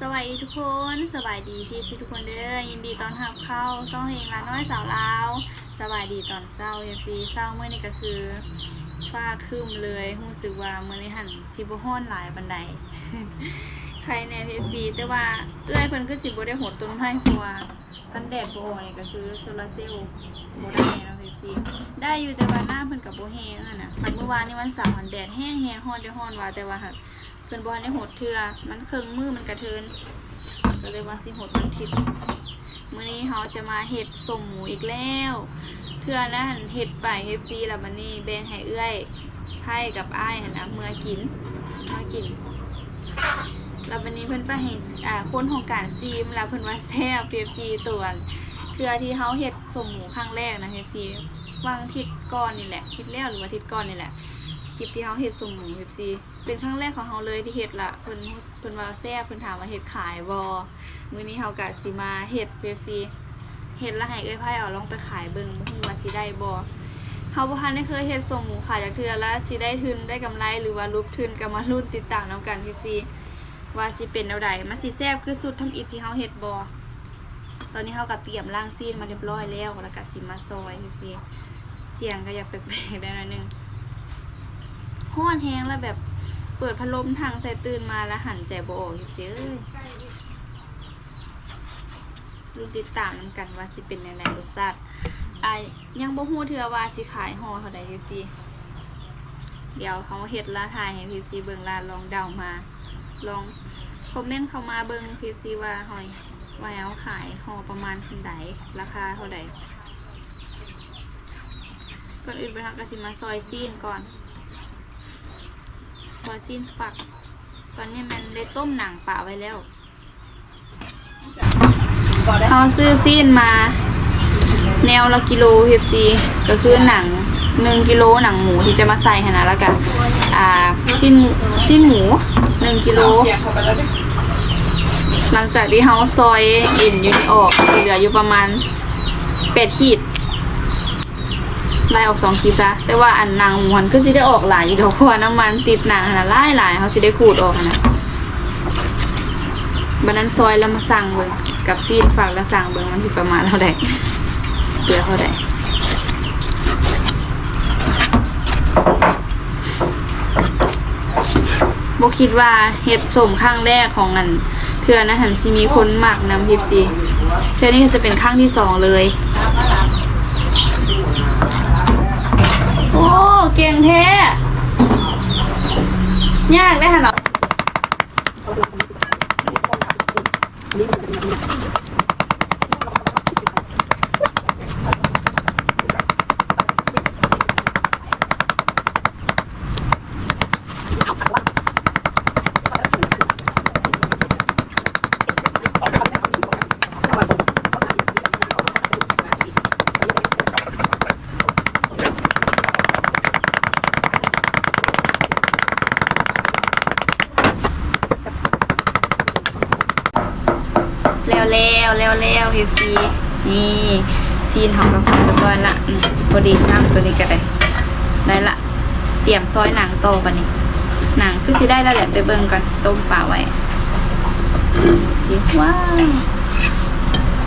สวัสดีทุกคนสบายดีพี่พี่ทุกคนเด้อยินดีตอนรับเข้าซ่องเพลงร้านน้อยสาวลาวสบายดีตอนเศร้าเอฟซีเศร้าเมื่อนี้ก็คือฟ้าครึมเลยรู้สึกว่าเมื่อนี้หันสิบห้อนหลายบันไดใครในเอฟซีแต่ว่าเอื้อยเพิ่นก็สิบ่ได้หดต้นไม้เพราะว่ากันแดดโบ่ออกนี่ก็คือโซลาร์เซลล์บ่ได้เนาะเอฟซีได้อยู่แต่ว่าหน้าเพิ่นก็บ่แห้งอะนะมันเมื่อวานนี้วันเสาร์หันแดดแห้งแห้งฮ้อนได้ฮ้อนว่าแต่ว่าหัก เพื่อนบอลในโหดเทือมันเครื่องมือมันกระเทินก็เลยว่าสิโหดมันทิศมื้อนี้เขาจะมาเห็ดสมหมูอีกแล้วเทือนั้นเห็ดไปเฮฟซีแล้วมันนี่แบ่งให้เอื้อยไพ่กับอ้ายหันนะเมื่อกินเมื่อกินแล้ววันนี้เพิ่นไปให้อ่าคนของการซีมแล้วเพิ่นว่าแซ่บ PFC ตัวนเทือที่เขาเห็ดสมหมูครั้งแรกนะ PFC วางทิศก่อนนี่แหละทิศแล้วหรือว่าทิศก่อนนี่แหละ คลิปที่เขาเฮ็ดส่งหมูเอฟซีเป็นครั้งแรกของเขาเลยที่เฮ็ดละเพิ่นเพิ่นว่าแซ่บเพิ่นถามว่าเฮ็ดขายบ่มื้อนี้เฮากะสิมาเฮ็ดเอฟซีเฮ็ดล้วให้เอ้ยไผเอาลองไปขายเบิ่งบ่ฮู้ว่าสิได้บ่เฮาบ่ทันได้เคยเฮ็ดส่งหมูขายจากเทื่อล้วสิได้ทุนได้กำไรหรือว่ารูปทุนก็มาลุ้นติดตามนํกันเอฟซีว่าสิเป็นแนวใดมันสิแซ่บคือสุดทำอิฐที่เฮาเฮ็ดบ่ตอนนี้เฮาก็เตรียมล้างซีนมาเรียบร้อยแล้วแล้วก็สิมาซอยเอฟซีเสียงก็อยากแปลกๆได้หน่อยนึง ห้อนแห้งแล้วแบบเปิดพัดลมทางใส่ตื่นมาแล้วหันใจบออกอยู่เสียเอ้ยรุ่นติดตามนำกันว่าสิเป็นยังไงรสชาติอะยังบ่ฮู้เทือว่าสิขายห่อเท่าใดพีซีเดี๋ยวเขาเฮ็ดลาทายให้พีซีเบิ่งลาลองเดามา ลองคอมเมนต์เข้ามาเบิ่งพีซีว่าหอยว่าเอาขายห่อประมาณเท่าใดราคาเท่าใดก่อนอื่นไปทางกสิมาซอยซีนก่อน ซอยซีนฝัก ตอนนี้มันได้ต้มหนังป่าไว้แล้วเอาซื้อซีนมา แนวละกิโลเฮฟซีก็คือหนังหนึ่งกิโลหนังหมูที่จะมาใส่ขนาดแล้วกันอ่าชิ้นชิ้นหมูหนึ่งกิโล หลังจากที่เฮาซอยเอ็นอยูนี่ออกเหลืออยู่ประมาณแปดขีด ไล่ออกสองขีดซะแต่ว่าอันนางมูหันก็สิได้ออกหลายอยู่ดอกเพราะว่าน้ำมันติดหนังนะไล่หลายเขาสิได้ขูดออกนะบันนั้นซอยแล้วมาสั่งเบิ่งกับซีนฝากแล้วสั่งเบิ่งมันสิประมาณเท่าใดเกลือเท่าใดบคิดว่าเห็ดสมข้างแรกของอันเพื่อนะหันสิมีคนหมักน้ำทิพซีเพื่อนี้ก็จะเป็นข้างที่สองเลย โอ้ เก่งแท้ยากได้ขนาดเร็ เร็วเร็วเร็วเอฟซีนี่ซีนทำกาแฟเรียบร้อยละพอดีซ้ำตัวนี้ก็ได้ได้ละเตรียมซอยหนังโตปะนี่หนังคือสิได้แล้วแหละไปเบิ่งก่อนต้มปลาไว้สิว้าว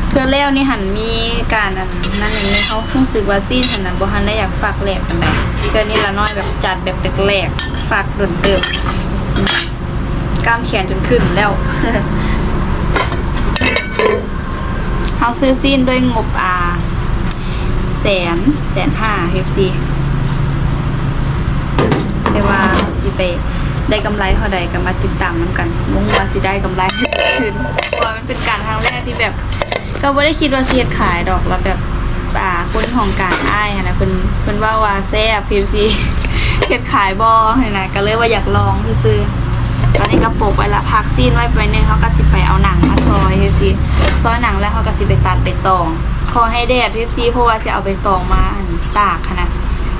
เทือแล้วนี่หันมีการอันนั่นเองเขาคงสึกว่าซีนหันนั้นบ่หันได้อยากฝากแหลกกันได้เทือนี้ละน้อยแบบจัดแบบแหลกๆฝากโดนเติมอืมกล้ามแขนจนขึ้นแล้ว เขาซื้อซีนด้วยงบอ่าแสนแสนห้าเฮฟซีแต่ว่าเขาสิไปได้กำไรเท่าใดก็มาติดตามน้ำกันมุ่งว่าสิได้กำไรขึ้นว่ามันเป็นการครั้งแรกที่แบบ ก็ไม่ได้คิดว่าเสียดขายดอกแล้วแบบอ่าคนของการอ้ายนะเพิ่นเพิ่นว่าว่าแซ่บพีซีเฮ็ดขายบ่เห็นนะก็เลยว่าอยากลองซื้อ ๆตอนนี้ก็โปกไปละพักซีนไว้ไปหนึงเขาก็สิไปเอาหนังมาซอยเฮฟซีซอยหนังแล้วเขาก็สิไปตัดไปตองขอให้แดดเฮฟซีเพราะว่าสิเอาไปตองมาตากค่ะนะ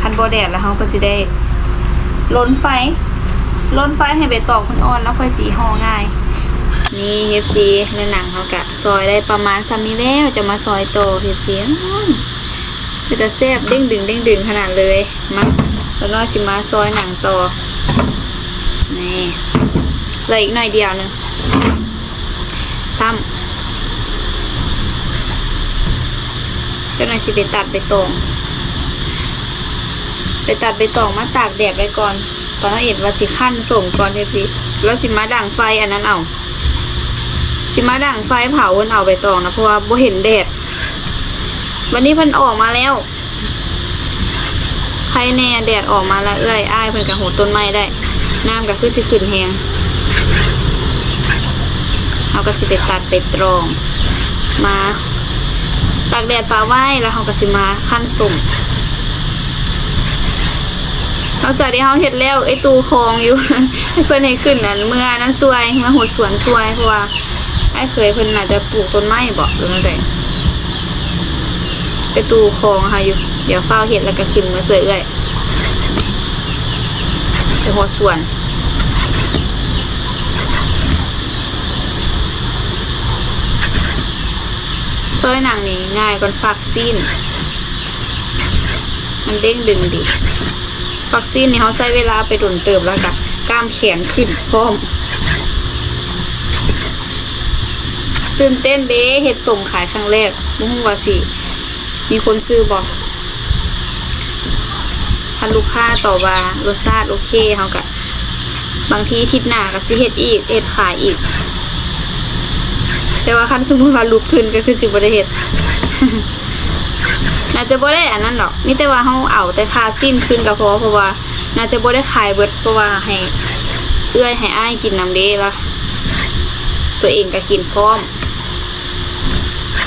คันโบแดดแล้วเขาก็สิได้ล้นไฟล้นไฟให้ใบตองมันอ่อนแล้วค่อยสีห่อง่าย นี่เฮฟซีในหนังเขากะซอยได้ประมาณซัมนี้แล้วจะมาซอยโตเฮฟซีมันจะแซ่บเด้งดึงเด้งดึงขนาดเลยมาแล้วน้อยสิมาซอยหนังต่อนี่ เหลืออีกหน่อยเดียวนึงซ้ำเจ้าหน่อยสิไปตัดไปตองไปตัดไปตองมาตากแดดไว้ก่อน ตอนนั้นเห็นว่าสิขั้นส่งก่อนเทปสิแล้วสิมาดังไฟอันนั้นเอาสิมาดังไฟเผาเพิ่นเอาไปตองนะเพราะว่าบ่เห็นแดดวันนี้พิ่นออกมาแล้วใครแน่แดดออกมาล้วเอ้ยอ้ายเพิ่นก็โหดต้นไม้ได้น้ำก็คือสิขึ้นแฮง เอาก็สิไปตัดไปตรอง มาตากแดดปลาไว้แล้วเขาก็สิมาขั้นสุ่มนอกจากที่เขาเห็ดแล้วไอ้ตูคองอยู่ให้เพื่อนให้ขึ้นนั้นเมื่อนั้นซวยมาหดสวนซวยเพราะว่าไอ้เคยเพิ่อนอาจจะปลูกต้นไม้บอกหรือนั่นเองไอ้ตูคองค่ะอยู่ เดี๋ยวเฝ้าเห็ดแล้วก็ขึ้นมาสวยเอ้ยไปหดสวน ซอยหนังนี่ง่ายกว่าฟักซีน มันเด้งดึงดีฟักซีนนี่เขาใช้เวลาไปดุนเติบแล้วกะกล้ามแขนขึ้นพร้อม ตื่นเต้นเด้เห็ดส่งขายครั้งแรกมุ่งว่าสิ มีคนซื้อบอกถ้าลูกค้าต่อว่ารสชาติโอเคเขากะบางทีทิศหน้าก็สิเห็ดอีกเห็ดขายอีก แต่ว่าคันสมมติว่าลุกขึ้นก็คือสิบ่ได้เฮ็ดน่าจะบ่ได้อันนั้นหรอกมีแต่ว่าเฮาเอาแต่ค่าสิ้นขึ้นก็พอเพราะว่าน่าจะบ่ได้ขายเบิดเพราะว่าให้เอื้อยให้อ้ายกินน้ำเด้ละตัวเองก็กินพร้อม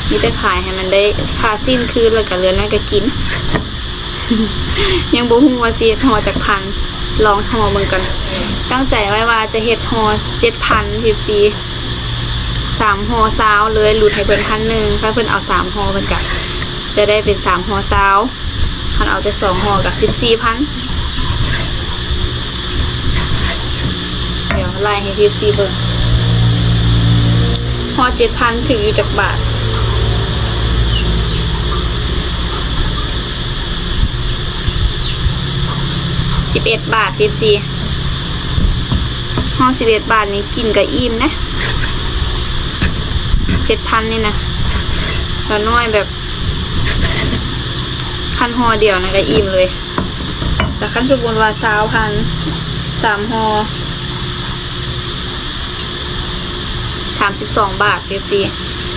มีแต่ขายให้มันได้ค่าสิ้นคืนแล้วก็เหลือนน้อยก็กิน ยังบ่ฮู้ว่าสิเฮ็ดห่อจากพันลองห่อเบิ่งกันตั้งใจไว้ว่าจะเฮ็ดห่อ7,000 14 สามห่อซาวเลยหลุดให้เพิ่นพันหนึ่งถ้าเพิ่นเอาสามห่อเพิ่นกะจะได้เป็นสามห่อซาวคันเอาแต่สองห่อกับสิบสี่พันเดี๋ยวไล่ให้ทีฟซีเบิ่งห่อเจ็ดพันถึงอยู่จากบาทสิบเอ็ดบาททีฟซีหอสิบเอ็ดบาทนี้กินกับอิ่มนะ เจ็ดพันนี่นะแล้วน้อยแบบคันหอเดียวนะก็อิ่มเลย แต่ขั้นสมบูรณ์ว่าสาวพันสามหอสามสิบสองบาทเอฟซี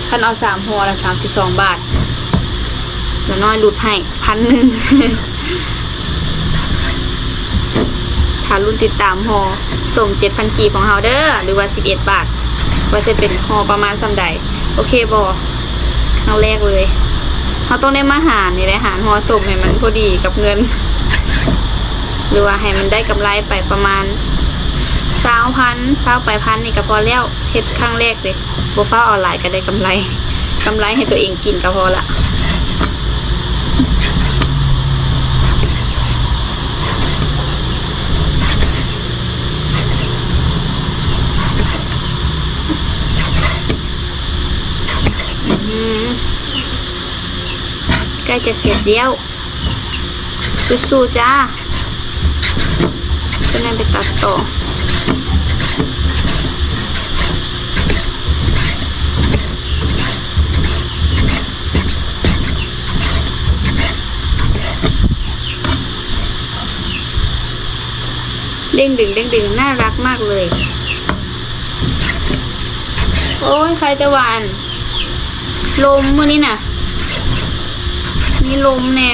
คันเอาสามหอละสามสิบสองบาทแล้วน้อยหลุดให้พันหนึ่งถ้ารุ่นติดตามหอส่งเจ็ดพันกีของเฮาเด้อหรือว่าสิบเอ็ดบาท ว่าจะเป็นหอประมาณสำใด โอเคบอครั้งแรกเลยเขาต้องได้มาหารนี่แหละหารหอสมให้มันพอดีกับเงิน หรือว่าให้มันได้กำไรไปประมาณสาวพันสาวไปพันนี่ก็พอแล้วเฮ็ดครั้งแรกเลยโบฟ้าออนไลน์ก็ได้กำไรกำไรให้ตัวเองกินก็พอละ ใกล้จะเสร็จแล้วสู้ๆจ้าจะนั่นไปตัดต่อเด้งดึงเด้งดึงน่ารักมากเลย โอ้ยใครตะวัน ลมมื่อนี้น่ะ มีลมแน่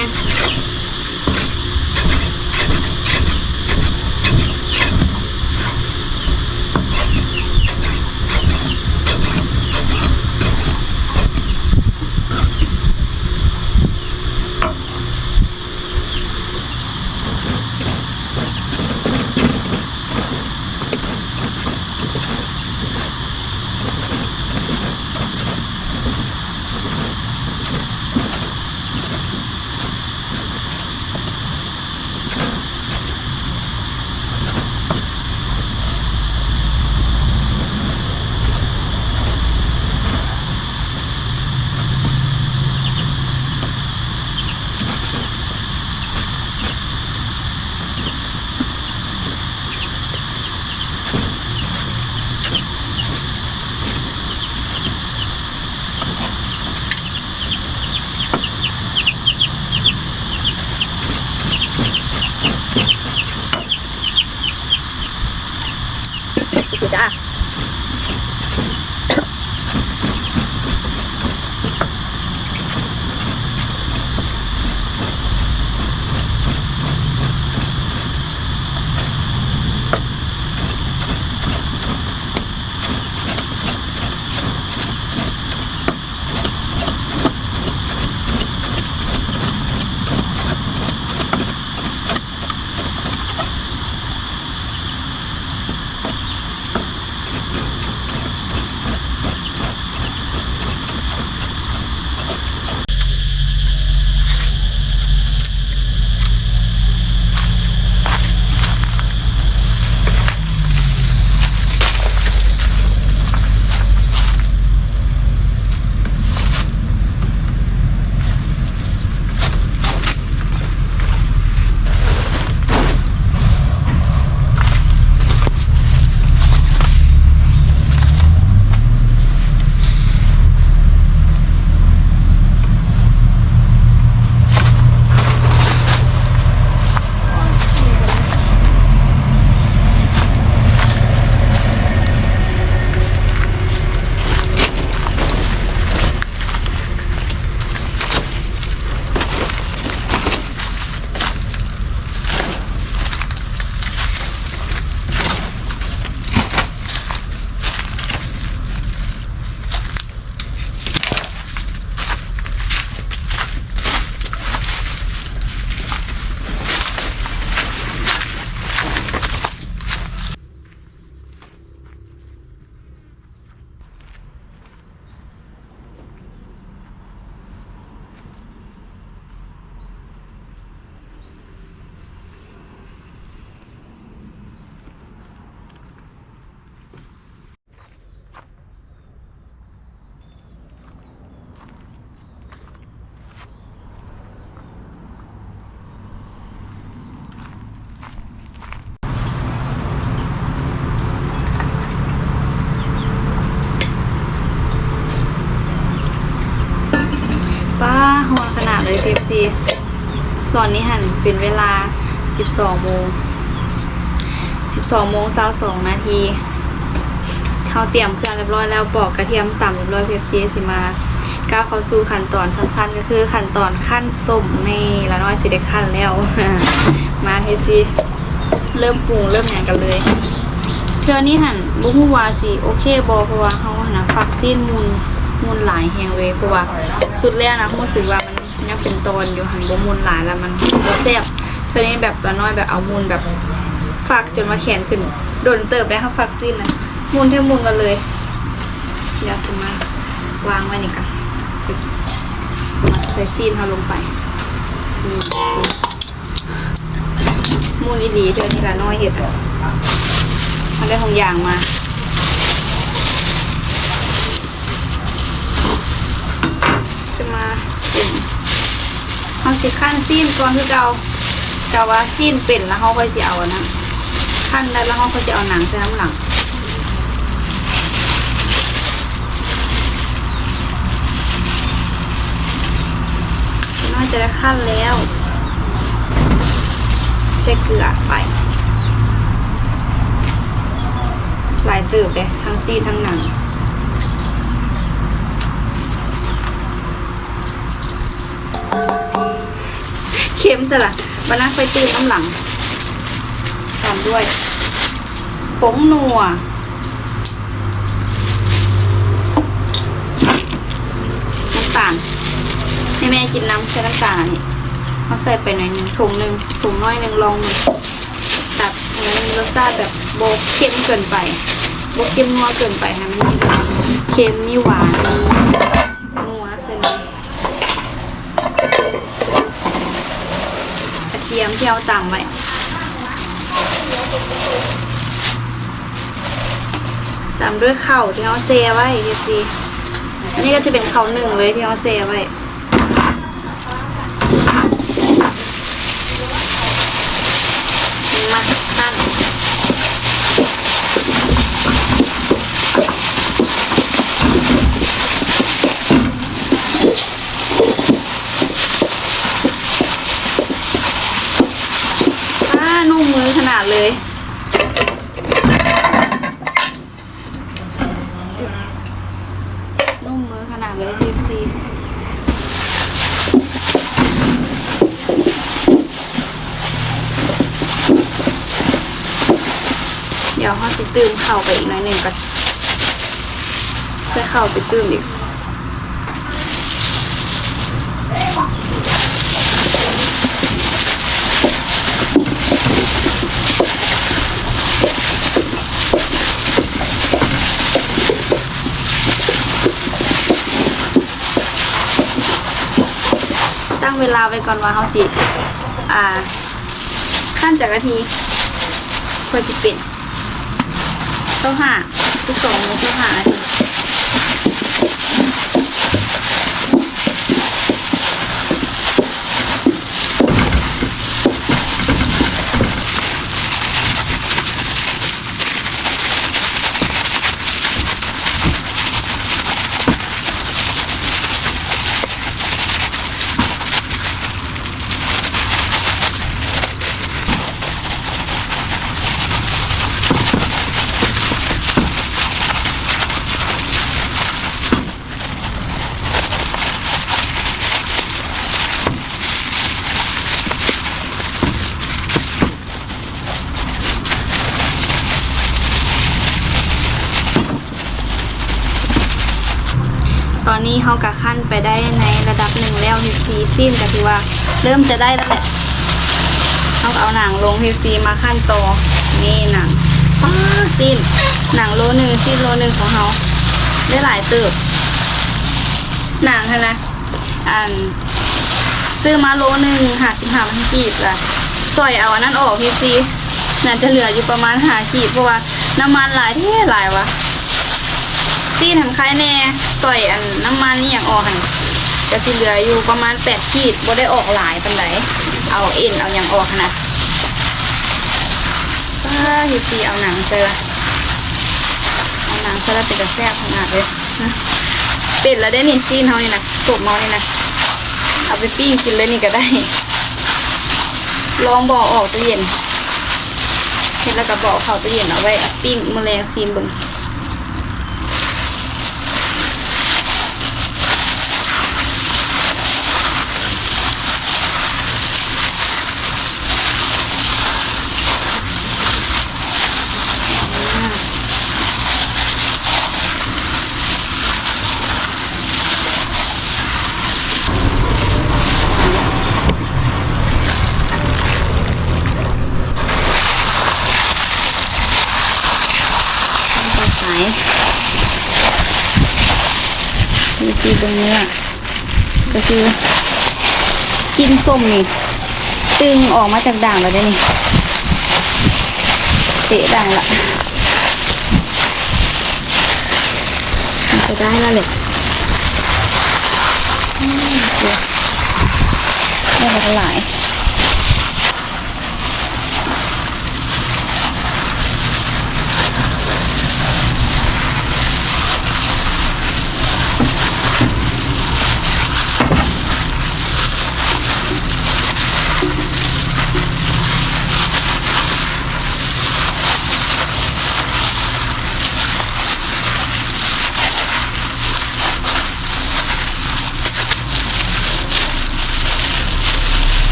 เลยเทปซีตอนนี้หันเป็นเวลา 12โมง12โมง22นาทีเขาเตรียมเครื่องเรียบร้อยแล้วปอกกระเทียมต่ำเรียบร้อยเทปซีสิมาก้าวเข้าสู่ขั้นตอนสำคัญก็คือขั้นตอนขั้นส้มในละน้อยสิได้ขั้นแล้ว มาเทปซีเริ่มปรุงเริ่มอย่างกันเลยเทื่อนี้หันบุ้งวาสิโอเคบอเพราะว่าเขาหันะฟักซีนมูลมูลหลายแฮงเวยเพราะว่าสุดแล้วนะรู้สึกว่าง เป็นตอนอยู่หันบมูลหลายแล้วมันบ่แซ่บเทื่อนี้แบบละน้อยแบบเอามูลแบบฟักจนมาแขนขึ้นโดนเติบได้ค่ะฟักซีนนะมูลเท่ามูลกันเลยเดี๋ยวจะมาวางไว้นี่กันมาใส่ซีนเขาลงไปนี่ซีนมูลดีๆเทื่อนี้ละน้อยเห็ดอะมันได้ของอย่างมา จะมาเป็น เอาสิขั้นซีนก่อนคือเกาเกาว่าซีนเป็นแล้วเขาค่อยสิเอาอันะขั้นได้แล้วเขาก็จะเอาหนังใส่น้ำหลังน่าจะได้ขั้นแล้วใส่เกลือไปหลายตืบเลยทั้งซีนทั้งหนัง เค็มสละบานักไปตื่นน้ำหลังตามด้วยผงนัวน้ำตาลให้แม่กินน้ำใส่น้ำตาลนี่เขาใส่ไปหน่อยหนึ่งถุงหนึ่งถุงน้อยหนึ่งลองหนึ่งตัดให้มันมีรสชาติแบบโบเข้มเกินไปโบเข้มนัวเกินไปให้มันมีเค็มมีหวานมีนัวเส้นนี้ กระเทียมที่เอาตำไว้ตามด้วยเข่าที่เอาเซไว้เฮ็ดสิอันนี้ก็จะเป็นเข่าหนึ่งเลยที่เอาเซไว้ มาตั้นอ้านุ่มมือขนาดเลย ไปเลยทีซีเดี๋ยวเขาสิตื่มเข่าไปอีกหน่อยหนึ่งก่อนใช้เข่าไปตื่มอีกตั้งเวลาไว้ก่อนว่าเขาสิ อ่าขั้นจากนาทีเพื่อสิเป็น เท่าห้าทุกสองโมงเท่าห้า อนนี้เขากับขั้นไปได้ในระดับหนึ่งแล้วฮิปซีสิ้นก็คือว่าเริ่มจะได้แล้วแหละเขาก็เอาหนังลงฮิปซีมาขั้นโตอนี่หนังป้าสิ้นหนังโลหนึ่งสิ้นโลหนึ่งของเขาได้หลายเติบหนังค่ะนะอันซื้อมาโลหนึ่งหาสิบห้าพันกีบละซอยเอาอันนั้นออกพี่ซีน่าจะเหลืออยู่ประมาณหาขีดเพราะว่าน้ำมันหลายเท่หลายวะ ซีนทำคล้ายแน่ซอยอันน้ำมันนี่อย่างออกหันจะสิเหลืออยู่ประมาณแปดขีดบ่ได้ออกหลายปันไดเอาเอ็นเอาอย่างออกนาดป้าพี่ซีเอาหนังเจอเอาหนังเจอแล้วเป็นกระแซบขนาดเลยนะเป็ดแล้วได้นี่ซีนเขานี่นะตบเมานี่นะเอาไปปิ้งกินเลยนี่ก็ได้ลองบอกออกตู้เย็นเห็นแล้วก็บอกเขาตู้เย็นเอาไว้ปิ้งแมลงซีนบึง้งขาย มีซีตรงเนี้ยก็คือกินส้มนี่ตึงออกมาจากด่างแล้วได้นี่เตะด่างละจะได้แล้วเลยนี่เดี๋ยวได้มาเท่าย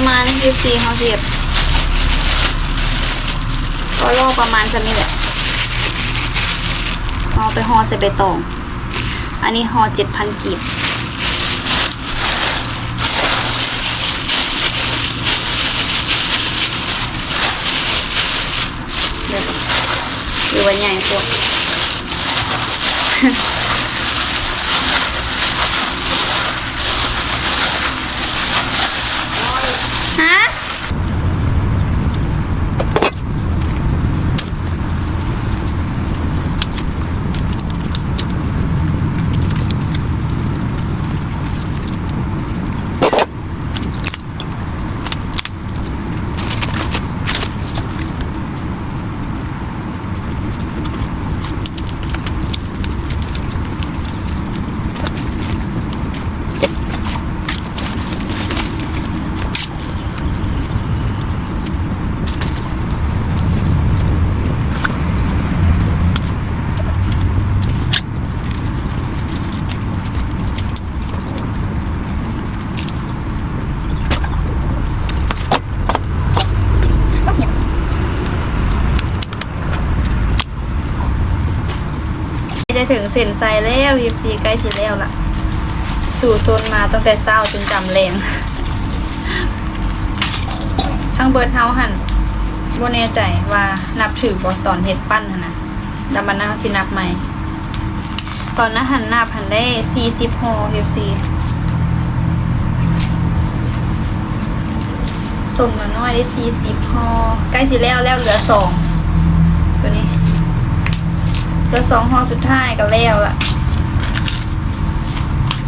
ประมาณยี่สี่เขาเสียบก็โลประมาณจะนี่แหละเอาไปห่อใส่ใบตอง อันนี้ห่อเจ็ดพันกีบเดี๋ยวหรือว่าใหญ่พวก ฮะ อ จะ ถึงเส้นไซแล้วยิบซีใกล้สิแล้วล่ะ สู่โซนมาตั้งแต่เช้าจนจำแรงทั้งเบิร์ดเฮาหันบ่แน่ใจว่านับถือบอสอนเฮ็ดปั้นนะแล้วมันนาสินับใหม่ ตอนนั้นหันนับหันได้40ฮอยิบซีส่งมาน้อยได้40ฮอใกล้สิแล้วแล้วเหลือสอง ตัวสองห้องสุดท้ายก็แล้วละ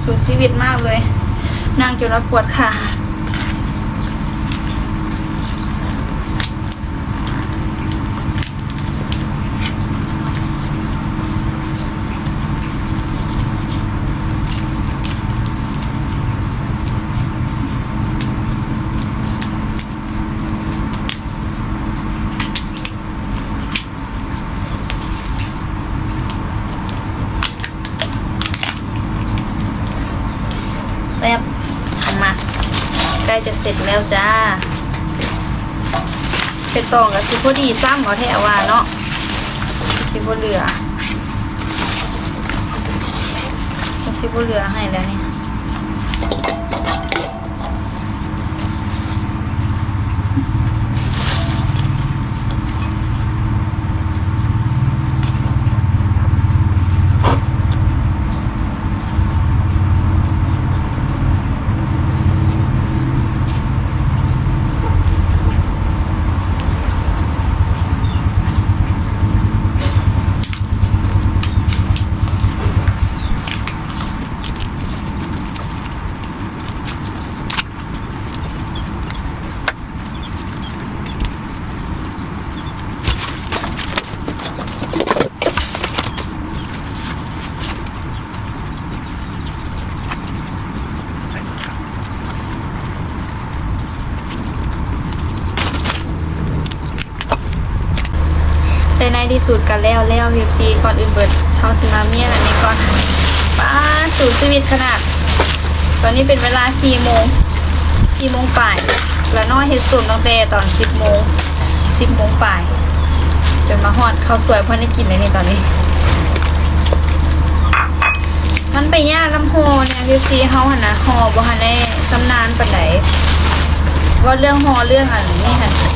สุดชีวิตมากเลย นั่งจนรับปวดขาแป๊บเอามา ใกล้จะ เสร็จแล้วจ้าเป็ดตองกับชิพอดีซ้ำเอาแท้ว่าเนาะชิพอเหลือชิพอเหลือให้แล้วนี่ แต่ในที่สุดกันแล้วแล้วพีซีก่อนอื่นเบิดเท้าซิมาเมียอันนี้ก่อนป้าสูตรชีวิตขนาด ตอนนี้เป็นเวลา4โมง4โมงป่าย แล้วน้อยเฮ็ดสูตรตั้งแต่ตอน10โมง10โมงป่ายจนมาฮอดข้าวสวยเพื่อนได้กินเลยนี่ตอนนี้ มันไปยากลำโพเนี่ยพีซีเฮาหันนะฮอบ่หันได้สำนานปานใดว่าเรื่องฮอเรื่องอันนี้หัน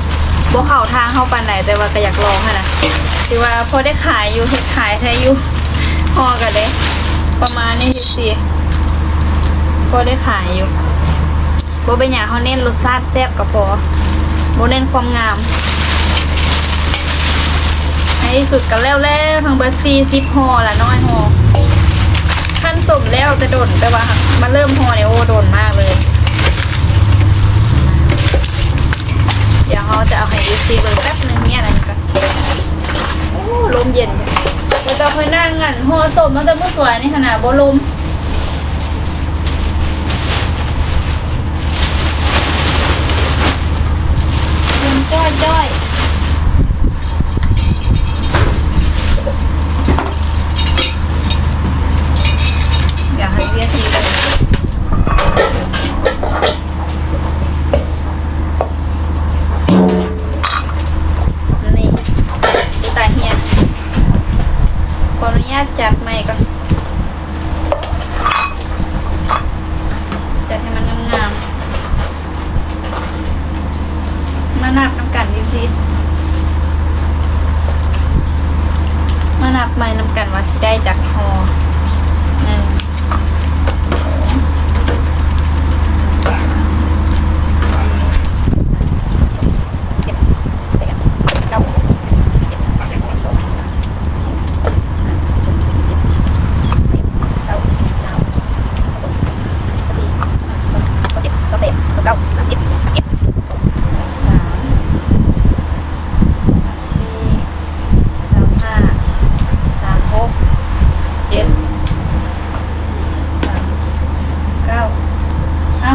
บ่เข้าทางเข้าปานไหนแต่ว่าก็อยากลองค่ะนะถือว่าพอได้ขายอยู่เฮ็ดขายแท้อยู่พอกันเลยประมาณนี้ทีสิพอได้ขายอยู่บเป็นอย่างเขาเน้นรสชาติแซ่บก็พอโบเน้นความงามในที่สุดก็แล้วแล้วทั้งเบอร์ซีซิปหอละน้อยหอขั้นสมแล้วแต่โดนแต่ว่า มาเริ่มหอเนี่ยโอ้โดนมากเลย เดี๋ยวเขาจะเอาให้ยูซีเบอร์แป๊บนึงเนี่ยอะไรกันโอ้ลมเย็นแล้วก็เพื่อนนั่งงันห่อสมมันจะไม่สวยในขนาดบอลมลมจ้อยจ้อยเดี๋ยวให้เวียซีเลย นี่ดูตาเฮียขออนุญาตจัดใหม่ก่อน จัดให้มันงามๆ มานับน้ำกันดิสิมานับใหม่น้ำกันว่าสิได้จากหอหนึ่งสองเจ็ดแปดเก้าสิบเอ็ดสิบสองสิบสามเก้าสามสองสามสี่สองเจ็ดสองแปดสองเก้าสามสิบสามเอ็ดสองสามสี่สามห้าสามหกเจ็ดสามเก้าเอา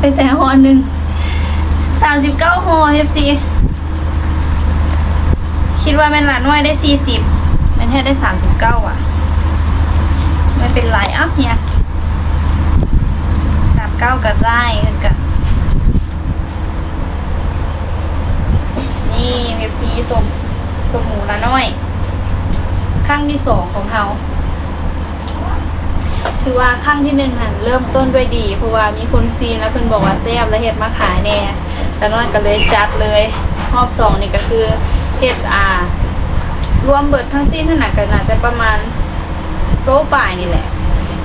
ไป แสนหอหนึ่งสามสิบเก้าหอเอฟซีคิดว่าแม่นหลานน้อยได้สี่สิบม่นแท้ได้สามสิบเก้าอะ ไม่เป็นไรอัพเนี่ยสามเก้าก็ได้กันนี่เอฟซีสมสมหมูละน้อยครั้งที่สองของเขา ถือว่าครั้งที่หนึ่งหันเริ่มต้นด้วยดี เพราะว่ามีคนซีนแล้วเพิ่นบอกว่าแซ่บแล้วเฮ็ดมาขายแน่แต่นอยก็เลยจัดเลยรอบสองนี่ก็คือเฮ็ดอ่ารวมเบิดทั้งสิ้นเท่านั้นก็น่าจะประมาณโลป่ายนี่แหละ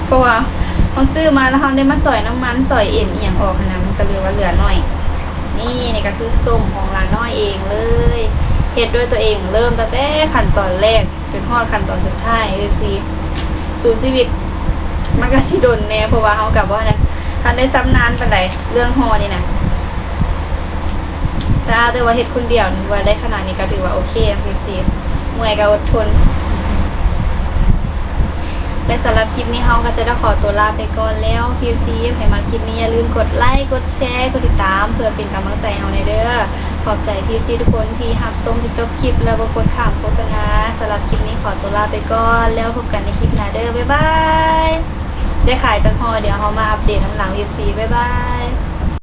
เพราะว่าเขาซื้อมาแล้วเขาได้มาสอยน้ำมันสอยเอ็นเอียงออกนะมันก็เลือว่าเหลือหน่อย นี่นี่ก็คือส้มของร้านน้อยเองเลยเฮ็ดด้วยตัวเองเริ่มตั้งแต่ขั้นตอนแรกจนฮอดขั้นตอนสุดท้ายเอฟซีสู่ชีวิต มันก็สิโดนแน่เพราะว่าเขากับว่านะทันได้ซ้ำนานปานใดเรื่องฮอนี่นะแต่อาแต่ว่าเฮ็ดคนเดียวว่าได้ขนาดนี้ก็ถือว่าโอเคเอฟซีเมื่อยก็อดทน และสำหรับคลิปนี้เฮาก็จะได้ขอตัวลาไปก่อนแล้ว PFC ใครมาคลิปนี้อย่าลืมกดไลค์กดแชร์กดติดตาม เพื่อเป็นกำลังใจเฮาในเด้อขอบใจ PFC ทุกคนที่รับชมจนจบคลิป แล้วบ่กดข้ามโฆษณาสำหรับคลิปนี้ขอตัวลาไปก่อนแล้วพบกันในคลิปหน้าเด้อบ๊ายบาย ได้ขายจังพอเดี๋ยวเขามาอัปเดตน้ำหลัง UFC บ๊ายบาย